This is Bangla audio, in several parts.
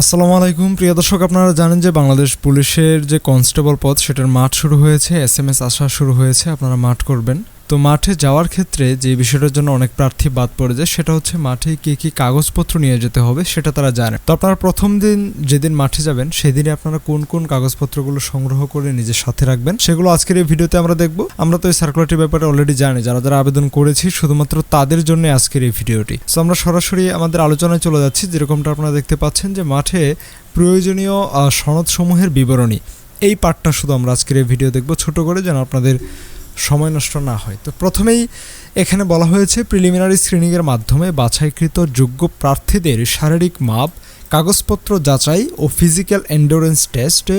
আসসালামু আলাইকুম। প্রিয় দর্শক, আপনারা জানেন যে বাংলাদেশ পুলিশের যে কনস্টেবল পদ, সেটার মাঠ শুরু হয়েছে। এস এম এস আসা শুরু হয়েছে। আপনারা মাঠ করবেন। তো মাঠে যাওয়ার ক্ষেত্রে যে বিষয়টার জন্য অনেক প্রার্থী বাদ পড়ে যায়, সেটা হচ্ছে মাঠে কি কি কাগজপত্র নিয়ে যেতে হবে সেটা তারা জানে। তো আপনারা প্রথম দিন যেদিন মাঠে যাবেন সেদিনে আপনারা কোন কোন কাগজপত্রগুলো সংগ্রহ করে নিজের সাথে রাখবেন, সেগুলো আজকের এই ভিডিওতে আমরা দেখব। আমরা তো এই সার্কুলারটির ব্যাপারে অলরেডি জানি, যারা যারা আবেদন করেছি শুধুমাত্র তাদের জন্য আজকের এই ভিডিওটি। সো আমরা সরাসরি আমাদের আলোচনায় চলে যাচ্ছি, যেরকমটা আপনারা দেখতে পাচ্ছেন যে মাঠে প্রয়োজনীয় সনদসমূহের বিবরণী। এই পার্টটা শুধু আমরা আজকের এই ভিডিও দেখব, ছোট করে যেন আপনাদের সময় নষ্ট না হয়। তো প্রথমেই এখানে বলা হয়েছে প্রিলিমিনারি স্ক্রিনিংয়ের মাধ্যমে বাছাইকৃত যোগ্য প্রার্থীদের শারীরিক মাপ কাগজপত্র যাচাই ও ফিজিক্যাল এন্ডোরেন্স টেস্টে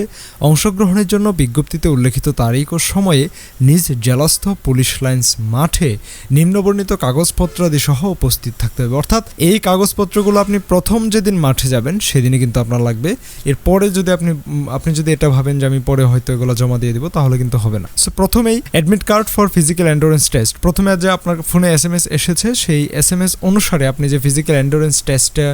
অংশগ্রহণের জন্য বিজ্ঞপ্তিতে উল্লেখিত তারিখ ও সময়ে নিজ জেলাস্থ পুলিশ লাইন্স মাঠে নিম্নবর্ণিত কাগজপত্রাদি সহ উপস্থিত থাকতে হবে। অর্থাৎ এই কাগজপত্রগুলো আপনি প্রথম যেদিন মাঠে যাবেন, সেদিনই কিন্তু আপনার লাগবে। এরপরে যদি আপনি আপনি যদি এটা ভাবেন যে আমি পরে হয়তো এগুলো জমা দিয়ে দিব, তাহলে কিন্তু হবে না। সো প্রথমেই admit card for physical endurance test প্রথমে যে আপনার ফোনে এস এম এস এসেছে, সেই এস এম এস অনুসারে আপনি যে ফিজিক্যাল এন্ডোরেন্স টেস্টে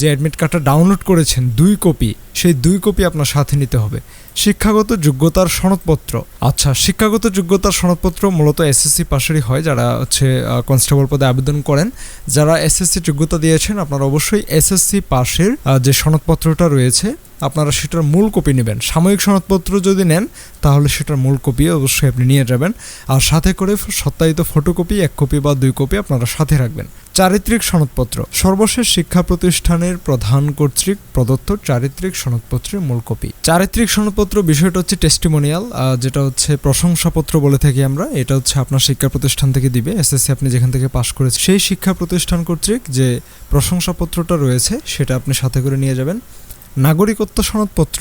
যে অ্যাডমিট কার্ডটা ডাউনলোড করেছেন দুই কপি। সেই দুই কপি আপনার সাথে নিতে হবে। শিক্ষাগত যোগ্যতার সনদপত্র। আচ্ছা শিক্ষাগত যোগ্যতার সনদপত্র মূলত এসএসসি পাশেরই হয় যারা হচ্ছে কনস্টেবল পদে আবেদন করেন। যারা এসএসসি যোগ্যতা দিয়েছেন, আপনারা অবশ্যই এসএসসি পাশের যে সনদপত্রটা রয়েছে, আপনারা সেটার মূল কপি নেবেন। সাময়িক সনদপত্র যদি নেন, তাহলে সেটার মূল কপি অবশ্যই আপনি নিয়ে যাবেন। আর সাথে করে সত্যায়িত ফটোকপি, এক কপি বা দুই কপি আপনারা সাথে রাখবেন। চারিত্রিক সনদপত্র। সর্বশেষ শিক্ষা প্রতিষ্ঠানের প্রধান কর্তৃক প্রদত্ত চারিত্রিক সনদপত্রের মূল কপি। চারিত্রিক সনদপত্র বিষয়টা হচ্ছে টেস্টিমোনিয়াল যেটা হচ্ছে প্রশংসাপত্র বলে থাকি আমরা। এটা হচ্ছে আপনার শিক্ষা প্রতিষ্ঠান থেকে দিবে। এসএসসি আপনি যেখান থেকে পাশ করেছেন, সেই শিক্ষা প্রতিষ্ঠান কর্তৃক যে প্রশংসাপত্রটা রয়েছে, সেটা আপনি সাথে করে নিয়ে যাবেন। নাগরিকত্ব সনদপত্র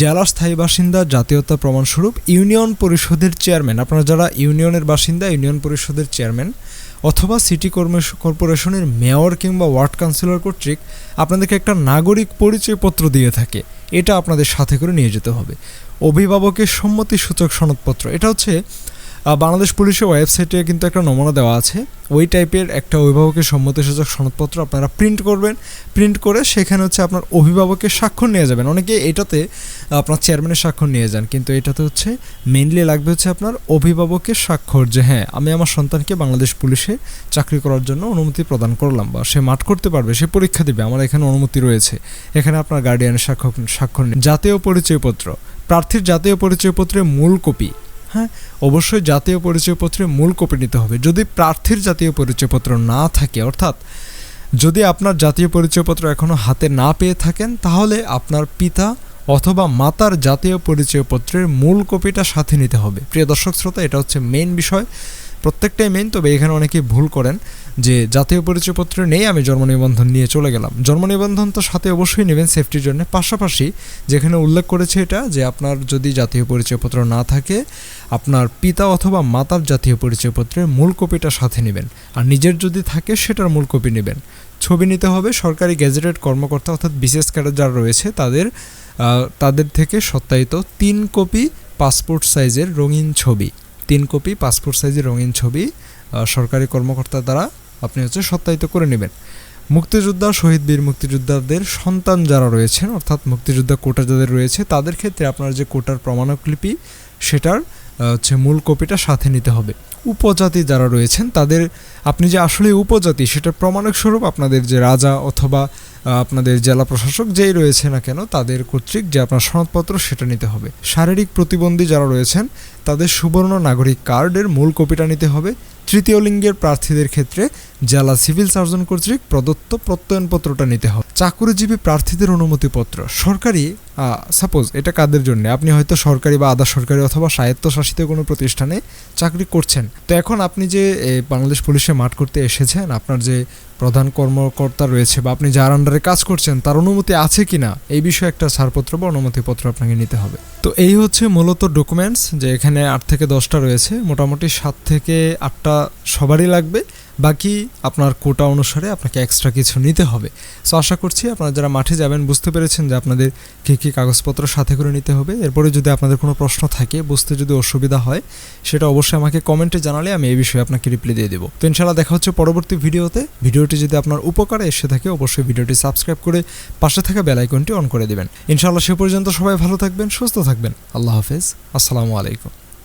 জেলার স্থায়ী বাসিন্দা, জাতীয়তা প্রমাণস্বরূপ, ইউনিয়ন পরিষদের চেয়ারম্যান। আপনারা যারা ইউনিয়নের বাসিন্দা, ইউনিয়ন পরিষদের চেয়ারম্যান অথবা সিটি কর্পোরেশনের মেয়র কিংবা ওয়ার্ড কাউন্সিলর কর্তৃক আপনাদেরকে একটা নাগরিক পরিচয়পত্র দিয়ে থাকে। এটা আপনাদের সাথে করে নিয়ে যেতে হবে। অভিভাবকের সম্মতি সূচক সনদপত্র। এটা হচ্ছে বাংলাদেশ পুলিশের ওয়েবসাইটে কিন্তু একটা নমুনা দেওয়া আছে। ওই টাইপের একটা অভিভাবকের সম্মতিসূচক সনদপত্র আপনারা প্রিন্ট করবেন। প্রিন্ট করে সেখানে হচ্ছে আপনার অভিভাবকের স্বাক্ষর নিয়ে যাবেন। অনেকে এটাতে আপনার চেয়ারম্যানের স্বাক্ষর নিয়ে যান, কিন্তু এটাতে হচ্ছে মেনলি লাগবে হচ্ছে আপনার অভিভাবকের স্বাক্ষর যে হ্যাঁ আমি আমার সন্তানকে বাংলাদেশ পুলিশে চাকরি করার জন্য অনুমতি প্রদান করলাম বা সে মাঠ করতে পারবে, সে পরীক্ষা দেবে, আমার এখানে অনুমতি রয়েছে। এখানে আপনার গার্ডিয়ানের স্বাক্ষর স্বাক্ষর জাতীয় পরিচয়পত্র, প্রার্থীর জাতীয় পরিচয়পত্রের মূল কপি হ্যাঁ অবশ্যই জাতীয় পরিচয়পত্রের মূল কপি নিতে হবে। যদি প্রার্থীর জাতীয় পরিচয়পত্র না থাকে, অর্থাৎ যদি আপনার জাতীয় পরিচয়পত্র এখনও হাতে না পেয়ে থাকেন, তাহলে আপনার পিতা অথবা মাতার জাতীয় পরিচয়পত্রের মূল কপিটা সাথে নিতে হবে। প্রিয় দর্শক শ্রোতা, এটা হচ্ছে মেন বিষয়। প্রত্যেকটাই মেইন তবে এখানে অনেকেই ভুল করেন যে জাতীয় পরিচয়পত্র নেই, আমি জন্ম নিবন্ধন নিয়ে চলে গেলাম। জন্ম নিবন্ধন তো সাথে অবশ্যই নেবেন সেফটির জন্য। পাশাপাশি যেখানে উল্লেখ করেছে এটা, যে আপনার যদি জাতীয় পরিচয়পত্র না থাকে, আপনার পিতা অথবা মাতার জাতীয় পরিচয়পত্রের মূল কপিটা সাথে নেবেন। আর নিজের যদি থাকে, সেটার মূল কপি নেবেন। ছবি নিতে হবে, সরকারি গ্যাজেটেড কর্মকর্তা অর্থাৎ বিশেষ ক্যাডার যারা রয়েছে, তাদের তাদের থেকে সত্যায়িত তিন কপি পাসপোর্ট সাইজের রঙিন ছবি। তিন কপি, পাসপোর্ট সাইজের রঙিন ছবি সরকারি কর্মকর্তা দ্বারা আপনি হচ্ছে সত্যায়িত করে নেবেন। মুক্তিযোদ্ধা, শহীদ বীর মুক্তিযোদ্ধাদের সন্তান যারা রয়েছেন, অর্থাৎ মুক্তিযোদ্ধা কোটা যাদের রয়েছে, তাদের ক্ষেত্রে আপনার যে কোটার প্রমাণকলিপি, সেটার হচ্ছে মূল কপিটা সাথে নিতে হবে। উপজাতি যারা রয়েছেন, তাদের, আপনি যে আসলে উপজাতি সেটা প্রমাণক স্বরূপ আপনাদের যে রাজা অথবা আপনাদের জেলা প্রশাসক যেই রয়েছে না কেন, তাদের কর্তৃক যে আপনার সনদপত্র সেটা নিতে হবে। শারীরিক প্রতিবন্ধী যারা রয়েছেন, তাদের সুবর্ণ নাগরিক কার্ডের মূল কপিটা নিতে হবে। তৃতীয় লিঙ্গের প্রার্থীদের ক্ষেত্রে জেলা সিভিল সার্জন কর্তৃক প্রদত্ত প্রত্যয়নপত্রটা নিতে হবে। চাকুরিজীবী প্রার্থীদের অনুমতিপত্র। সরকারি সাপোজ এটা কাদের জন্য? আপনি হয়তো সরকারি বা আধা সরকারি অথবা স্বায়ত্তশাসিত কোনো প্রতিষ্ঠানে চাকরি করছেন। তো এখন আপনি যে বাংলাদেশ পুলিশে মাঠ করতে এসেছেন, আপনার যে প্রধান কর্মকর্তা রয়েছে বা আপনি যার আন্ডারে কাজ করছেন, তার অনুমতি আছে কিনা? এই বিষয়ে একটা ছাড়পত্র বা অনুমতিপত্র আপনাকে নিতে হবে। তো এই হচ্ছে মূলত ডকুমেন্টস যে এখানে আট থেকে দশটা রয়েছে। মোটামুটি সাত থেকে আটটা সবারই লাগবে, বাকি আপনার কোটা অনুসারে আপনাকে এক্সট্রা কিছু নিতে হবে। সো আশা করছি আপনারা যারা মাঠে যাবেন বুঝতে পেরেছেন যে আপনাদের কী কী কাগজপত্র সাথে করে নিতে হবে। এরপরে যদি আপনাদের কোনো প্রশ্ন থাকে, বুঝতে যদি অসুবিধা হয়, সেটা অবশ্যই আমাকে কমেন্টে জানালে আমি এই বিষয়ে আপনাকে রিপ্লাই দিয়ে দেবো। তো ইনশাআল্লাহ দেখা হচ্ছে পরবর্তী ভিডিওতে। ভিডিওটি যদি আপনার উপকারে এসে থাকে, অবশ্যই ভিডিওটি সাবস্ক্রাইব করে পাশে থাকা বেল আইকনটি অন করে দেবেন। ইনশাআল্লাহ সে পর্যন্ত সবাই ভালো থাকবেন, সুস্থ থাকবেন। আল্লাহ হাফেজ। আসসালামু আলাইকুম।